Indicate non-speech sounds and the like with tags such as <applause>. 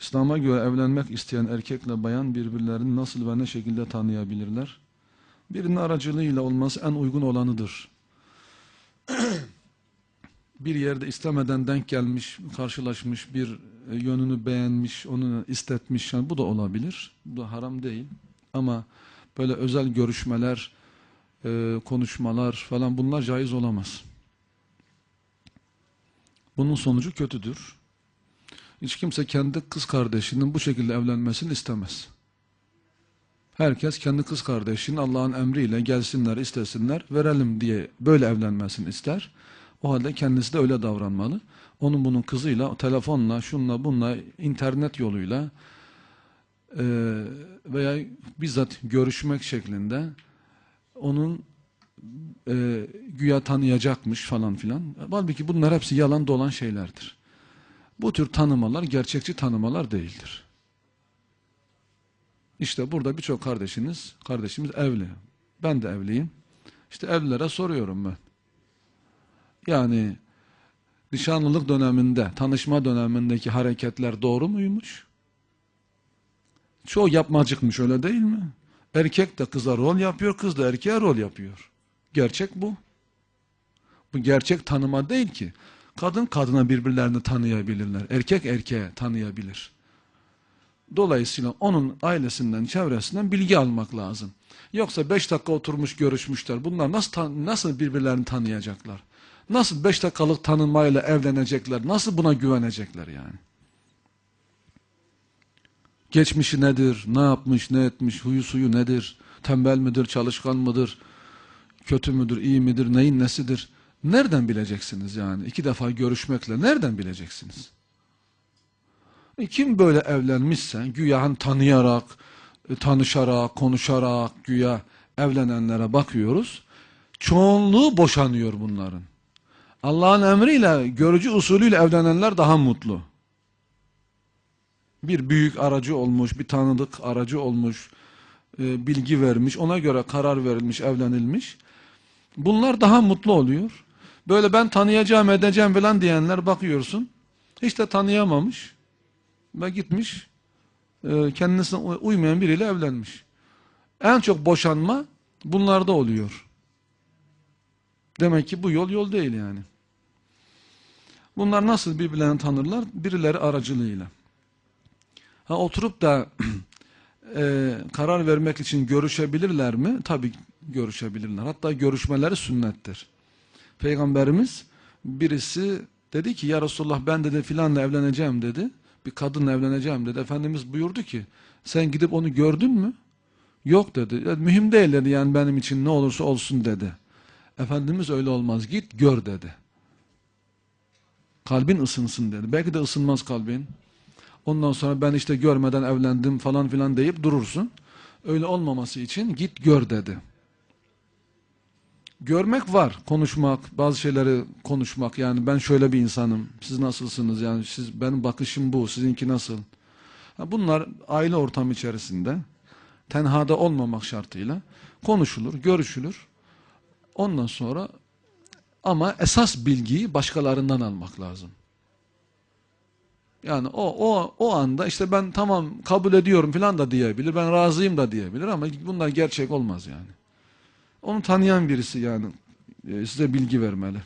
İslam'a göre evlenmek isteyen erkekle bayan birbirlerini nasıl ve ne şekilde tanıyabilirler? Birinin aracılığıyla olması en uygun olanıdır. <clears throat> bir yerde istemeden denk gelmiş, karşılaşmış, bir e, yönünü beğenmiş, onu istetmiş. Yani bu da olabilir. Bu da haram değil. Ama böyle özel görüşmeler, e, konuşmalar falan bunlar caiz olamaz. Bunun sonucu kötüdür. Hiç kimse kendi kız kardeşinin bu şekilde evlenmesini istemez. Herkes kendi kız kardeşinin Allah'ın emriyle gelsinler, istesinler, verelim diye böyle evlenmesini ister. O halde kendisi de öyle davranmalı. Onun bunun kızıyla, telefonla, şunla, bunla, internet yoluyla e, veya bizzat görüşmek şeklinde onun e, güya tanıyacakmış falan filan. Halbuki bunlar hepsi yalan dolan şeylerdir. Bu tür tanımalar gerçekçi tanımalar değildir. İşte burada birçok kardeşiniz, kardeşimiz evli. Ben de evliyim. İşte evlilere soruyorum ben. Yani nişanlılık döneminde, tanışma dönemindeki hareketler doğru muymuş? Çoğu yapmacıkmış öyle değil mi? Erkek de kıza rol yapıyor, kız da erkeğe rol yapıyor. Gerçek bu. Bu gerçek tanıma değil ki. Kadın kadına birbirlerini tanıyabilirler. Erkek erkeğe tanıyabilir. Dolayısıyla onun ailesinden, çevresinden bilgi almak lazım. Yoksa beş dakika oturmuş görüşmüşler. Bunlar nasıl nasıl birbirlerini tanıyacaklar? Nasıl beş dakikalık tanınmayla evlenecekler? Nasıl buna güvenecekler yani? Geçmişi nedir? Ne yapmış, ne etmiş? Huyu suyu nedir? Tembel midir, çalışkan mıdır? Kötü müdür, iyi midir, neyin nesidir? Nereden bileceksiniz yani? İki defa görüşmekle nereden bileceksiniz? E kim böyle evlenmişse, güya tanıyarak, e, tanışarak, konuşarak, güya evlenenlere bakıyoruz. Çoğunluğu boşanıyor bunların. Allah'ın emriyle, görücü usulüyle evlenenler daha mutlu. Bir büyük aracı olmuş, bir tanıdık aracı olmuş, e, bilgi vermiş, ona göre karar verilmiş, evlenilmiş. Bunlar daha mutlu oluyor. Böyle ben tanıyacağım, edeceğim falan diyenler bakıyorsun. Hiç de tanıyamamış. Ve gitmiş, e, kendisine uymayan biriyle evlenmiş. En çok boşanma bunlarda oluyor. Demek ki bu yol yol değil yani. Bunlar nasıl birbirlerini tanırlar? Birileri aracılığıyla. Ha oturup da <clears throat> e, karar vermek için görüşebilirler mi? Tabii görüşebilirler. Hatta görüşmeleri sünnettir. Peygamberimiz birisi dedi ki ya Resulullah ben dedi filanla evleneceğim dedi. Bir kadınla evleneceğim dedi. Efendimiz buyurdu ki sen gidip onu gördün mü? Yok dedi. Mühim değil dedi yani benim için ne olursa olsun dedi. Efendimiz öyle olmaz git gör dedi. Kalbin ısınsın dedi. Belki de ısınmaz kalbin. Ondan sonra ben işte görmeden evlendim falan filan deyip durursun. Öyle olmaması için git gör dedi. Görmek var, konuşmak, bazı şeyleri konuşmak. Yani ben şöyle bir insanım, siz nasılsınız? Yani siz benim bakışım bu, sizinki nasıl? Bunlar aile ortamı içerisinde tenhada olmamak şartıyla konuşulur, görüşülür. Ondan sonra ama esas bilgiyi başkalarından almak lazım. Yani o o o anda işte ben tamam kabul ediyorum falan da diyebilir. Ben razıyım da diyebilir ama bunlar gerçek olmaz yani. Onu tanıyan birisi yani e, size bilgi vermeli.